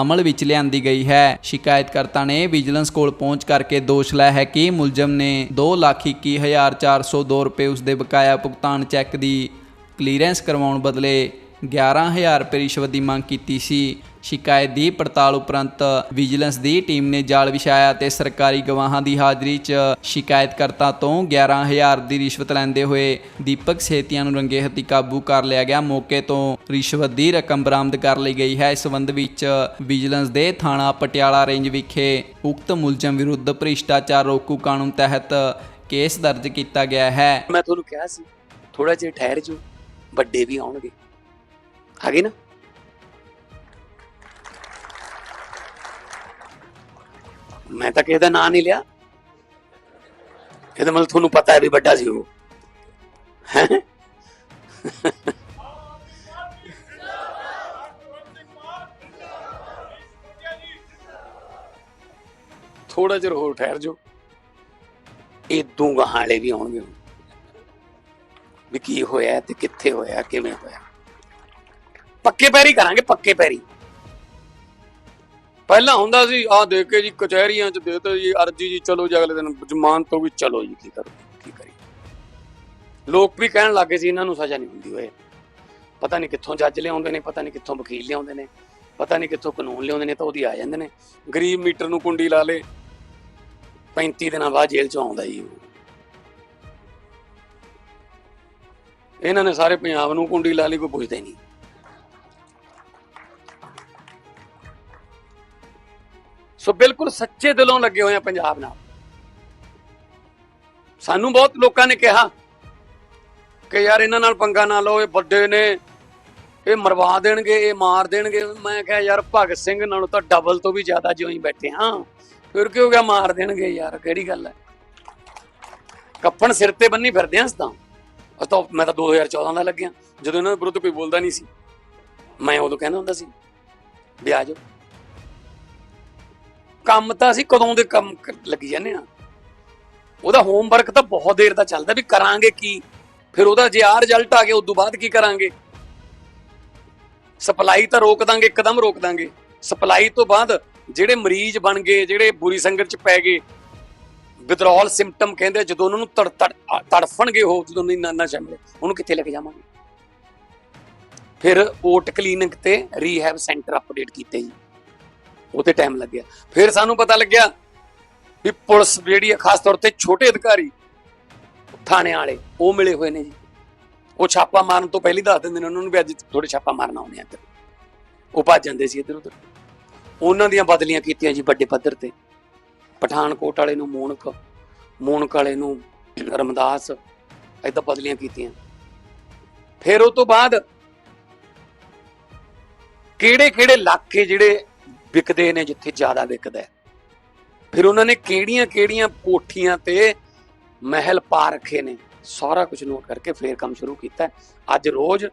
ਅਮਲ ਵਿੱਚ ਲਿਆਂਦੀ ਗਈ ਹੈ। ਸ਼ਿਕਾਇਤਕਰਤਾ ਨੇ ਵਿਜੀਲੈਂਸ ਕੋਲ ਪਹੁੰਚ ਕਰਕੇ ਦੋਸ਼ ਲਾਇਆ ਹੈ ਕਿ ਮੁਲਜ਼ਮ ਨੇ 221402 ਰੁਪਏ ਉਸ ਦੇ ਬਕਾਇਆ ਭੁਗਤਾਨ ਚੈੱਕ ਦੀ ਕਲੀਅਰੈਂਸ ਕਰਵਾਉਣ ਬਦਲੇ 11000 ਰੁਪਏ ਰਿਸ਼ਵਤ ਦੀ ਮੰਗ ਕੀਤੀ ਸੀ। ਸ਼ਿਕਾਇਤ ਦੀ ਪੜਤਾਲ ਉਪਰੰਤ ਵਿਜੀਲੈਂਸ ਦੀ ਟੀਮ ਨੇ ਜਾਲ ਵਿਛਾਇਆ ਤੇ ਸਰਕਾਰੀ ਗਵਾਹਾਂ ਦੀ ਹਾਜ਼ਰੀ 'ਚ ਸ਼ਿਕਾਇਤਕਰਤਾ ਤੋਂ 11000 ਦੀ ਰਿਸ਼ਵਤ ਲੈਂਦੇ ਹੋਏ ਦੀਪਕ ਸੇਤੀਆਂ ਨੂੰ ਰੰਗੇ ਹੱਥੀ ਕਾਬੂ ਕਰ ਲਿਆ ਗਿਆ। ਮੌਕੇ ਤੋਂ ਰਿਸ਼ਵਤ ਦੀ ਰਕਮ ਬਰਾਮਦ ਕਰ ਲਈ ਗਈ ਹੈ। ਇਸ ਸੰਬੰਧ ਵਿੱਚ ਵਿਜੀਲੈਂਸ ਦੇ ਥਾਣਾ ਪਟਿਆਲਾ ਰੇਂਜ ਵਿਖੇ ਉਕਤ ਮੁਲਜ਼ਮ ਵਿਰੁੱਧ ਭ੍ਰਿਸ਼ਟਾਚਾਰ ਰੋਕੂ ਕਾਨੂੰਨ ਤਹਿਤ ਕੇਸ ਦਰਜ ਕੀਤਾ ਗਿਆ ਹੈ। ਮੈਂ ਤੁਹਾਨੂੰ ਕਿਹਾ ਸੀ ਥੋੜਾ ਜਿਹਾ ਠਹਿਰ ਜੋ ਵੱਡੇ ਵੀ ਆਉਣਗੇ। ਆ ਨਾ? ਮੈਂ ਤਾਂ ਕਿਸੇ ਦਾ ਨਾਂ ਨਹੀਂ ਲਿਆ। ਇਹਦਾ ਮਤਲਬ ਤੁਹਾਨੂੰ ਪਤਾ ਹੈ ਵੀ ਵੱਡਾ ਸੀ ਉਹ। ਹੈਂ? ਥੋੜਾ ਜਿਹਾ ਹੋਰ ਠਹਿਰ ਜਾਓ। ਇਹ ਇਦੋਂ ਗਾਹਾਲੇ ਵੀ ਆਉਣਗੇ। ਵੀ ਕੀ ਹੋਇਆ ਤੇ ਕਿੱਥੇ ਹੋਇਆ, ਕਿਵੇਂ ਹੋਇਆ। ਪੱਕੇ ਪੈਰੀ ਕਰਾਂਗੇ, ਪੱਕੇ ਪੈਰੀ। ਪਹਿਲਾਂ ਹੁੰਦਾ ਸੀ ਆ ਦੇ ਕੇ ਜੀ ਕਚਹਿਰੀਆਂ 'ਚ ਦੇ ਤਾ ਜੀ, ਅਰਜੀ ਜੀ, ਚਲੋ ਜੀ ਅਗਲੇ ਦਿਨ ਜ਼ਮਾਨ ਤੋਂ ਵੀ ਚਲੋ ਜੀ, ਕੀ ਕਰੋ ਕੀ ਕਰੀ ਲੋਕ ਵੀ ਕਹਿਣ ਲੱਗੇ ਸੀ, ਇਹਨਾਂ ਨੂੰ ਸਜ਼ਾ ਨਹੀਂ ਹੁੰਦੀ ਹੋਏ ਪਤਾ ਨਹੀਂ ਕਿੱਥੋਂ ਜੱਜ ਲਿਆਉਂਦੇ ਨੇ, ਪਤਾ ਨਹੀਂ ਕਿੱਥੋਂ ਵਕੀਲ ਲਿਆਉਂਦੇ ਨੇ, ਪਤਾ ਨਹੀਂ ਕਿੱਥੋਂ ਕਾਨੂੰਨ ਲਿਆਉਂਦੇ ਨੇ, ਤਾਂ ਉਹਦੀ ਆ ਜਾਂਦੇ ਨੇ। ਗਰੀਬ ਮੀਟਰ ਨੂੰ ਕੁੰਡੀ ਲਾ ਲੇ 35 ਦਿਨਾਂ ਬਾਅਦ ਜੇਲ੍ਹ ਚ ਆਉਂਦਾ ਜੀ ਉਹ। ਇਹਨਾਂ ਨੇ ਸਾਰੇ ਪੰਜਾਬ ਨੂੰ ਕੁੰਡੀ ਲਾ ਲਈ, ਕੋਈ ਪੁੱਛਦਾ ਹੀ ਨਹੀਂ। ਸੋ ਬਿਲਕੁਲ ਸੱਚੇ ਦਿਲੋਂ ਲੱਗੇ ਹੋਏ ਆ ਪੰਜਾਬ ਨਾਲ। ਸਾਨੂੰ ਬਹੁਤ ਲੋਕਾਂ ਨੇ ਕਿਹਾ ਕਿ ਯਾਰ ਇਹਨਾਂ ਨਾਲ ਪੰਗਾ ਨਾ ਲਓ, ਇਹ ਵੱਡੇ ਨੇ, ਇਹ ਮਰਵਾ ਦੇਣਗੇ, ਇਹ ਮਾਰ ਦੇਣਗੇ। ਮੈਂ ਕਿਹਾ ਯਾਰ ਭਗਤ ਸਿੰਘ ਨਾਲੋਂ ਤਾਂ ਡਬਲ ਤੋਂ ਵੀ ਜ਼ਿਆਦਾ ਜਿਉਂ ਬੈਠੇ ਹਾਂ ਫਿਰ ਕੀ ਹੋ ਗਿਆ ਮਾਰ ਦੇਣਗੇ ਯਾਰ, ਕਿਹੜੀ ਗੱਲ ਹੈ? ਕੱਪਣ ਸਿਰ ਤੇ ਬੰਨੀ ਫਿਰਦੇ ਹਾਂ ਤਾਂ। ਉਹ ਤਾਂ, ਮੈਂ ਤਾਂ 2014 ਦਾ ਲੱਗਿਆ। ਜਦੋਂ ਇਹਨਾਂ ਦੇ ਵਿਰੁੱਧ ਕੋਈ ਬੋਲਦਾ ਨਹੀਂ ਸੀ, ਮੈਂ ਉਦੋਂ ਕਹਿੰਦਾ ਹੁੰਦਾ ਸੀ, ਵੀ ਆ ਜਾਓ। ਕੰਮ ਤਾਂ ਅਸੀਂ ਕਦੋਂ ਦੇ ਕੰਮ ਲੱਗੀ ਜਾਂਦੇ ਆ ਉਹਦਾ ਹੋਮਵਰਕ ਤਾਂ ਬਹੁਤ ਦੇਰ ਦਾ ਚੱਲਦਾ ਵੀ ਕਰਾਂਗੇ ਕੀ? ਫਿਰ ਉਹਦਾ ਜੇ ਆ ਰਿਜ਼ਲਟ ਆ ਗਿਆ, ਉਦੋਂ ਬਾਅਦ ਕੀ ਕਰਾਂਗੇ? ਸਪਲਾਈ ਤਾਂ ਰੋਕ ਦਾਂਗੇ, ਇੱਕਦਮ ਰੋਕ ਦਾਂਗੇ। ਸਪਲਾਈ ਤੋਂ ਬਾਅਦ ਜਿਹੜੇ ਮਰੀਜ਼ ਬਣ ਗਏ, ਜਿਹੜੇ ਬੁਰੀ ਸੰਗਤ ਚ ਪੈ ਗਏ ਵਿਦਰੋਲ ਸਿੰਪਟਮ ਕਹਿੰਦੇ ਜਦੋਂ ਉਹਨਾਂ ਨੂੰ ਤੜ ਤੜ ਤੜਫਣਗੇ ਉਹ, ਜਦੋਂ ਨਹੀਂ ਨਾ ਨਸ਼ਾ ਉਹਨੂੰ ਕਿੱਥੇ ਲੈ ਕੇ ਜਾਵਾਂਗੇ? ਫਿਰ ਓਟ ਕਲੀਨਿਕ ਤੇ ਰੀਹੈਬ ਸੈਂਟਰ ਅਪਡੇਟ ਕੀਤੇ ਜੀ। ਉਹ ਤੇ ਟਾਈਮ ਲੱਗਿਆ। ਫਿਰ ਸਾਨੂੰ ਪਤਾ ਲੱਗਿਆ ਵੀ ਪੁਲਿਸ ਜਿਹੜੀ ਹੈ ਖਾਸ ਤੌਰ ਤੇ ਛੋਟੇ ਅਧਿਕਾਰੀ, ਥਾਣੇ ਵਾਲੇ, ਉਹ ਮਿਲੇ ਹੋਏ ਨੇ ਜੀ। ਉਹ ਛਾਪਾ ਮਾਰਨ ਤੋਂ ਪਹਿਲੀ ਦੱਸ ਦਿੰਦੇ ਨੇ ਉਹਨਾਂ ਨੂੰ ਵੀ ਅੱਜ ਥੋੜੇ ਛਾਪਾ ਮਾਰਨ ਆਉਣੇ ਆ ਇੱਧਰ। ਉਹ ਭੱਜ ਜਾਂਦੇ ਸੀ ਇੱਧਰ ਉੱਧਰ ਉਹਨਾਂ ਦੀਆਂ ਬਦਲੀਆਂ ਕੀਤੀਆਂ ਜੀ ਵੱਡੇ ਪੱਧਰ ਤੇ। ਪਠਾਨਕੋਟ ਵਾਲੇ ਨੂੰ ਮੂਨਕ ਮੂਨਕ ਵਾਲੇ ਨੂੰ ਰਮਦਾਸ, ਏਦਾਂ ਬਦਲੀਆਂ ਕੀਤੀਆਂ। ਫਿਰ ਉਹ ਤੋਂ ਬਾਅਦ ਕਿਹੜੇ ਕਿਹੜੇ ਇਲਾਕੇ ਜਿਹੜੇ ਵਿਕਦੇ ਨੇ ਜਿੱਥੇ ਜ਼ਿਆਦਾ ਵਿਕਦਾ ਹੈ। ਫਿਰ ਉਹਨਾਂ ਨੇ ਕਿਹੜੀਆਂ ਕਿਹੜੀਆਂ ਕੋਠੀਆਂ ਤੇ ਮਹਿਲ ਪਾ ਰੱਖੇ ਨੇ? ਸਾਰਾ ਕੁਝ ਨੋਟ ਕਰਕੇ ਫੇਰ ਕੰਮ ਸ਼ੁਰੂ ਕੀਤਾ ਅੱਜ ਰੋਜ਼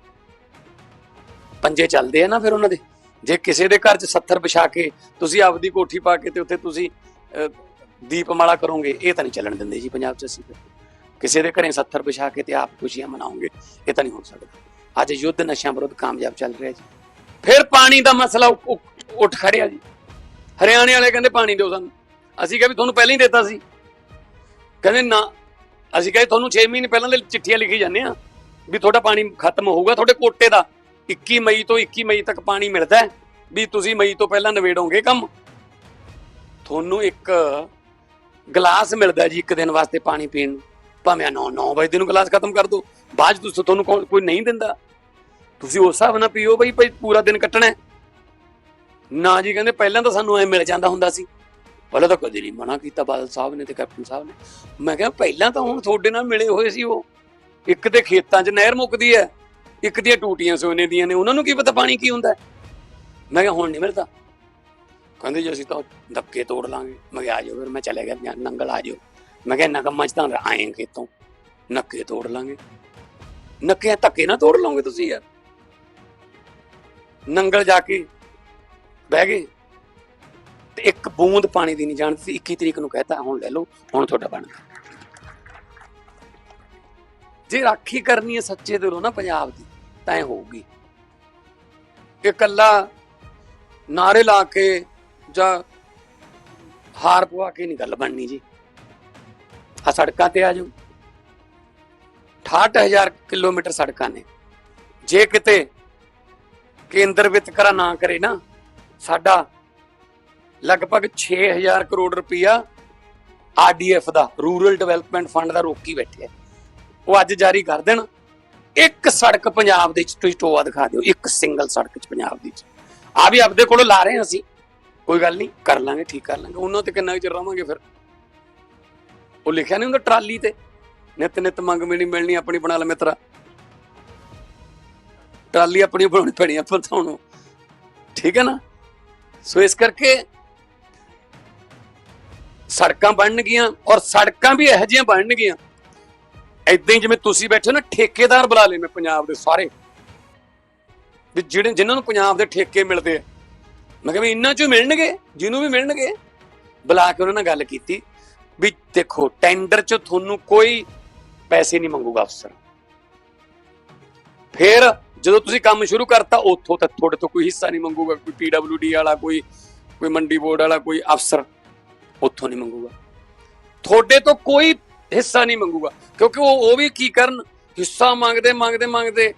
ਪੰਜੇ ਚੱਲਦੇ ਆ ਨਾ ਫਿਰ ਉਹਨਾਂ ਦੇ। ਜੇ ਕਿਸੇ ਦੇ ਘਰ 'ਚ 70 ਵਿਛਾ ਕੇ ਤੁਸੀਂ ਆਪਦੀ ਕੋਠੀ ਪਾ ਕੇ ਤੇ ਉੱਥੇ ਤੁਸੀਂ ਅਹ, ਦੀਪਮਾਲਾ ਕਰੋਗੇ ਇਹ ਤਾਂ ਨਹੀਂ ਚੱਲਣ ਦਿੰਦੇ ਜੀ ਪੰਜਾਬ 'ਚ ਅਸੀਂ। ਕਿਸੇ ਦੇ ਘਰੇ 70 ਵਿਛਾ ਕੇ ਤੇ ਆਪ ਖੁਸ਼ੀਆਂ ਮਨਾਉਂਗੇ ਇਹ ਤਾਂ ਨਹੀਂ ਹੋ ਸਕਦਾ। ਅੱਜ ਯੁੱਧ ਨਸ਼ਿਆਂ ਵਿਰੁੱਧ ਕਾਮਯਾਬ ਚੱਲ ਰਿਹਾ ਜੀ। ਫਿਰ ਪਾਣੀ ਦਾ ਮਸਲਾ ਉੱਠ- ਖੜਿਆ ਜੀ। ਹਰਿਆਣੇ ਵਾਲੇ ਕਹਿੰਦੇ ਪਾਣੀ ਦਿਓ ਸਾਨੂੰ। ਅਸੀਂ ਕਿਹਾ ਵੀ ਤੁਹਾਨੂੰ ਪਹਿਲਾਂ ਹੀ ਦਿੱਤਾ ਸੀ। ਕਹਿੰਦੇ ਨਾ, ਅਸੀਂ ਕਹੇ ਤੁਹਾਨੂੰ 6 ਮਹੀਨੇ ਪਹਿਲਾਂ ਦੇ ਚਿੱਠੀਆਂ ਲਿਖੀ ਜਾਂਦੇ ਆ ਵੀ ਤੁਹਾਡਾ ਪਾਣੀ ਖਤਮ ਹੋਊਗਾ ਤੁਹਾਡੇ ਕੋਟੇ ਦਾ। 21 ਮਈ ਤੋਂ 21 ਮਈ ਤੱਕ ਪਾਣੀ ਮਿਲਦਾ ਵੀ ਤੁਸੀਂ ਮਈ ਤੋਂ ਪਹਿਲਾਂ ਨਵੇੜੋਗੇ ਕੰਮ। ਤੁਹਾਨੂੰ ਇੱਕ ਗਲਾਸ ਮਿਲਦਾ ਜੀ ਇੱਕ ਦਿਨ ਵਾਸਤੇ ਪਾਣੀ ਪੀਣ ਨੂੰ। ਭਾਵੇਂ 9 9 ਵਜੇ ਨੂੰ ਗਲਾਸ ਖਤਮ ਕਰ ਦਿਓ ਬਾਅਦ 'ਚ ਤੁਸੀਂ ਤੁਹਾਨੂੰ ਕੋਈ ਨਹੀਂ ਦਿੰਦਾ। ਤੁਸੀਂ ਉਸ ਹਿਸਾਬ ਨਾਲ ਪੀਓ ਬਈ ਭਾਈ ਪੂਰਾ ਦਿਨ ਕੱਟਣਾ ਹੈ। ਨਾ ਜੀ, ਕਹਿੰਦੇ ਪਹਿਲਾਂ ਤਾਂ ਸਾਨੂੰ ਐ ਮਿਲ ਜਾਂਦਾ ਹੁੰਦਾ ਸੀ। ਪਹਿਲਾਂ ਤਾਂ ਕਦੇ ਨਹੀਂ ਮਨਾ ਕੀਤਾ ਬਾਦਲ ਸਾਹਿਬ ਨੇ ਤੇ ਕੈਪਟਨ ਸਾਹਿਬ ਨੇ। ਮੈਂ ਕਿਹਾ ਪਹਿਲਾਂ ਤਾਂ ਹੁਣ ਤੁਹਾਡੇ ਨਾਲ ਮਿਲੇ ਹੋਏ ਸੀ ਉਹ। ਇੱਕ ਤੇ ਖੇਤਾਂ 'ਚ ਨਹਿਰ ਮੁੱਕਦੀ ਹੈ, ਇੱਕ ਦੀਆਂ ਟੂਟੀਆਂ ਸੋਨੇ ਦੀਆਂ ਨੇ, ਉਹਨਾਂ ਨੂੰ ਕੀ ਪਤਾ ਪਾਣੀ ਕੀ ਹੁੰਦਾ ਮੈਂ ਕਿਹਾ ਹੁਣ ਨਹੀਂ ਮਿਲਦਾ। ਕਹਿੰਦੇ ਜੀ, ਅਸੀਂ ਤਾਂ ਧੱਕੇ ਤੋੜ ਲਾਂਗੇ। ਮੈਂ ਕਿਹਾ ਆ ਜਾਓ ਫਿਰ, ਮੈਂ ਚਲੇ ਗਿਆ ਨੰਗਲ, ਆ ਜਾਓ। ਮੈਂ ਕਿਹਾ ਇੰਨਾ ਕੰਮਾਂ 'ਚ ਤਾਂ ਆਏ ਖੇਤੋਂ। ਨੱਕੇ ਤੋੜ ਲਾਂਗੇ। ਨੱਕੇ ਧੱਕੇ ਨਾ ਤੋੜ ਲਓਗੇ ਤੁਸੀਂ ਯਾਰ। ਨੰਗਲ ਜਾ ਕੇ ਬਹਿ ਗਏ। ਤੇ ਇੱਕ ਬੂੰਦ ਪਾਣੀ ਦੀ ਨਹੀਂ ਜਾਣਦੀ ਸੀ 21 ਤਰੀਕ ਨੂੰ ਕਹਿਤਾ, ਹੁਣ ਲੈ ਲਓ, ਹੁਣ ਤੁਹਾਡਾ ਬਣ ਗਿਆ। ਜੇ ਰਾਖੀ ਕਰਨੀ ਹੈ ਸੱਚੇ ਦਿਲੋਂ ਨਾ ਪੰਜਾਬ ਦੀ, ਤਾਂ ਇਹ ਹੋਊਗੀ। ਕਿ ਇਕੱਲਾ ਨਾਰੇ ਲਾ ਕੇ ਜਾਂ ਹਾਰ ਪਵਾ ਕੇ ਨਹੀਂ ਗੱਲ ਬਣਨੀ ਜੀ। ਆ ਸੜਕਾਂ ਤੇ ਆ ਜਾਓ। 68000 ਕਿਲੋਮੀਟਰ ਸੜਕਾਂ ਨੇ। ਜੇ ਕਿਤੇ ਕੇਂਦਰ ਵਿਤਕਰਾ ਨਾ ਕਰੇ ਨਾ ਸਾਡਾ ਲਗਭਗ 6000 ਕਰੋੜ ਰੁਪਇਆ ਆਰਡੀਐਫ ਦਾ, ਰੂਰਲ ਡਿਵੈਲਪਮੈਂਟ ਫੰਡ ਦਾ ਰੋਕੀ ਬੈਠੇ ਉਹ ਅੱਜ ਜਾਰੀ ਕਰ ਦੇਣ। ਇੱਕ ਸੜਕ ਪੰਜਾਬ ਦੇ ਵਿੱਚ ਟੋਆ ਦਿਖਾ ਦਿਓ, ਇੱਕ ਸਿੰਗਲ ਸੜਕ ਚ ਪੰਜਾਬ ਦੀ ਆ ਵੀ ਆਪਦੇ ਕੋਲੋਂ ਲਾ ਰਹੇ ਹਾਂ ਅਸੀਂ। ਕੋਈ ਗੱਲ ਨਹੀਂ, ਕਰ ਲਾਂਗੇ, ਠੀਕ ਕਰ ਲਾਂਗੇ। ਉਹਨਾਂ ਤੇ ਕਿੰਨਾ ਕੁ ਚਿਰ ਰਵਾਂਗੇ ਫਿਰ? ਉਹ ਲਿਖਿਆ ਨਹੀਂ ਹੁੰਦਾ ਟਰਾਲੀ ਤੇ। ਨਿਤ ਨਿਤ ਮੰਗ ਮਿਲਣੀ ਮਿਲਣੀ ਆਪਣੀ ਬਣਾ ਲੈ ਮਿੱਤਰਾ। ਟਰਾਲੀ ਆਪਣੀ ਬਣਾਉਣੀ ਪੈਣੀ ਆਪਾਂ ਤੁਹਾਨੂੰ ਠੀਕ ਹੈ ਨਾ? ਸੋ ਇਸ ਕਰਕੇ ਸੜਕਾਂ ਬਣਨਗੀਆਂ ਔਰ ਸੜਕਾਂ ਵੀ ਇਹੋ ਜਿਹੀਆਂ ਬਣਨਗੀਆਂ। ਐਦਾਂ ਹੀ ਜਿਵੇਂ ਤੁਸੀਂ ਬੈਠੇ ਹੋ ਨਾ, ਠੇਕੇਦਾਰ ਬੁਲਾ ਲਏ ਮੈਂ ਪੰਜਾਬ ਦੇ ਸਾਰੇ। ਵੀ ਜਿਹੜੇ ਜਿਨ੍ਹਾਂ ਨੂੰ ਪੰਜਾਬ ਦੇ ਠੇਕੇ ਮਿਲਦੇ ਆ। ਮੈਂ ਕਿਹਾ ਵੀ ਇੰਨਾ ਚੋਂ ਮਿਲਣਗੇ, ਜਿਹਨੂੰ ਵੀ ਮਿਲਣਗੇ, ਬੁਲਾ ਕੇ ਉਹਨਾਂ ਨਾਲ ਗੱਲ ਕੀਤੀ। ਵੀ ਦੇਖੋ ਟੈਂਡਰ 'ਚ ਤੁਹਾਨੂੰ ਕੋਈ ਪੈਸੇ ਨਹੀਂ ਮੰਗੂਗਾ ਅਫਸਰ। ਫਿਰ ਜਦੋਂ ਤੁਸੀਂ ਕੰਮ ਸ਼ੁਰੂ ਕਰਤਾ, ਉੱਥੋਂ ਤਾਂ ਤੁਹਾਡੇ ਤੋਂ ਕੋਈ ਹਿੱਸਾ ਨਹੀਂ ਮੰਗੂਗਾ, ਕੋਈ ਪੀਡਬਲਯੂਡੀ ਵਾਲਾ, ਕੋਈ ਕੋਈ ਮੰਡੀ ਬੋਰਡ ਵਾਲਾ, ਕੋਈ ਅਫਸਰ ਉੱਥੋਂ ਨਹੀਂ ਮੰਗੂਗਾ। ਤੁਹਾਡੇ ਤੋਂ ਕੋਈ ਹਿੱਸਾ ਨਹੀਂ ਮੰਗੂਗਾ, ਕਿਉਂਕਿ ਉਹ ਉਹ ਵੀ ਕੀ ਕਰਨ? ਹਿੱਸਾ ਮੰਗਦੇ ਮੰਗਦੇ ਮੰਗਦੇ,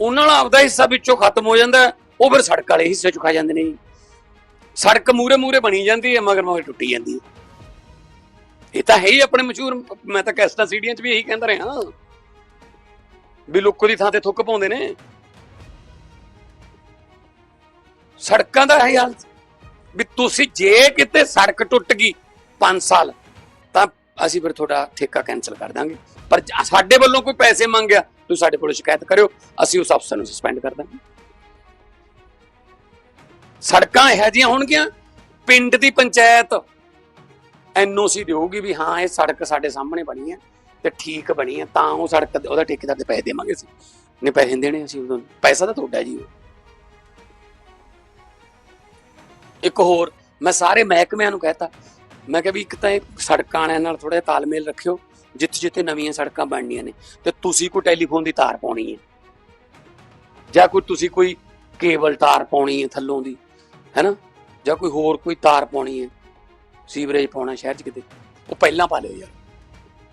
ਉਹਨਾਂ ਨਾਲ ਆਪਦਾ ਹਿੱਸਾ ਵਿੱਚੋਂ ਖਤਮ ਹੋ ਜਾਂਦਾ, ਉਹ ਫਿਰ ਸੜਕ ਵਾਲੇ ਹਿੱਸੇ ਚ ਖਾ ਜਾਂਦੇ ਨੇ ਜੀ। ਸੜਕ ਮੂਰੇ ਮੂਰੇ ਬਣੀ ਜਾਂਦੀ ਹੈ, ਮਗਰ ਮਗਰ ਟੁੱਟੀ ਜਾਂਦੀ ਹੈ। ਇਹ ਤਾਂ ਹੈ ਹੀ ਆਪਣੇ ਮਸ਼ਹੂਰ, ਮੈਂ ਤਾਂ ਕੈਸਟਾ ਸੀੜੀਆਂ 'ਚ ਵੀ ਇਹੀ ਕਹਿੰਦਾ ਰਿਹਾ। ਵੀ ਲੋਕੋ ਦੀ ਥਾਂ ਤੇ ਥੁੱਕ ਪਾਉਂਦੇ ਨੇ। ਸੜਕਾਂ ਦਾ ਇਹ ਹਾਲ ਵੀ ਤੁਸੀਂ ਜੇ ਕਿਤੇ ਸੜਕ ਟੁੱਟ ਗਈ 5 ਸਾਲ, ਤਾਂ ਅਸੀਂ ਫਿਰ ਤੁਹਾਡਾ ਠੇਕਾ ਕੈਨਸਲ ਕਰ ਦਾਂਗੇ। ਪਰ ਸਾਡੇ ਵੱਲੋਂ ਕੋਈ ਪੈਸੇ ਮੰਗਿਆ, ਤੁਸੀਂ ਸਾਡੇ ਕੋਲ ਸ਼ਿਕਾਇਤ ਕਰਿਓ, ਅਸੀਂ ਉਸ ਅਫਸਰ ਨੂੰ ਸਸਪੈਂਡ ਕਰ ਦਾਂਗੇ। ਸੜਕਾਂ ਇਹੋ ਜਿਹੀਆਂ ਹੋਣਗੀਆਂ, ਪਿੰਡ ਦੀ ਪੰਚਾਇਤ ਐਨਓਸੀ ਦੇਊਗੀ ਵੀ ਹਾਂ, ਇਹ ਸੜਕ ਸਾਡੇ ਸਾਹਮਣੇ ਬਣੀ ਹੈ ਤੇ ਠੀਕ ਬਣੀ ਹੈ, ਤਾਂ ਉਹ ਸੜਕ ਉਹਦਾ ਠੇਕੇਦਾਰ ਦੇ ਪੈਸੇ ਦੇਵਾਂਗੇ ਅਸੀਂ। ਨੇ ਪੈਸੇ ਦੇਣੇ ਅਸੀਂ ਉਦੋਂ ਪੈਸਾ ਤਾਂ ਤੁਹਾਡਾ ਜੀ ਇੱਕ ਹੋਰ, ਮੈਂ ਸਾਰੇ ਮਹਿਕਮਿਆਂ ਨੂੰ ਕਹਿਤਾ। ਮੈਂ ਕਿਹਾ ਵੀ ਇੱਕ ਤਾਂ ਇਹ ਸੜਕਾਂ ਵਾਲਿਆਂ ਨਾਲ ਥੋੜਾ ਤਾਲਮੇਲ ਰੱਖਿਓ, ਜਿੱਥੇ ਜਿੱਥੇ ਨਵੀਆਂ ਸੜਕਾਂ ਬਣਨੀਆਂ ਨੇ, ਤੇ ਤੁਸੀਂ ਕੋਈ ਟੈਲੀਫੋਨ ਦੀ ਤਾਰ ਪਾਉਣੀ ਹੈ। ਜਾਂ ਕੋਈ ਤੁਸੀਂ ਕੋਈ ਕੇਬਲ ਤਾਰ ਪਾਉਣੀ ਹੈ ਥੱਲੋਂ ਦੀ, ਹੈਨਾ? ਜਾਂ ਕੋਈ ਹੋਰ ਕੋਈ ਤਾਰ ਪਾਉਣੀ ਹੈ, ਸੀਵਰੇਜ ਪਾਉਣਾ ਸ਼ਹਿਰ 'ਚ ਕਿਤੇ, ਉਹ ਪਹਿਲਾਂ ਪਾ ਲਿਓ ਯਾਰ।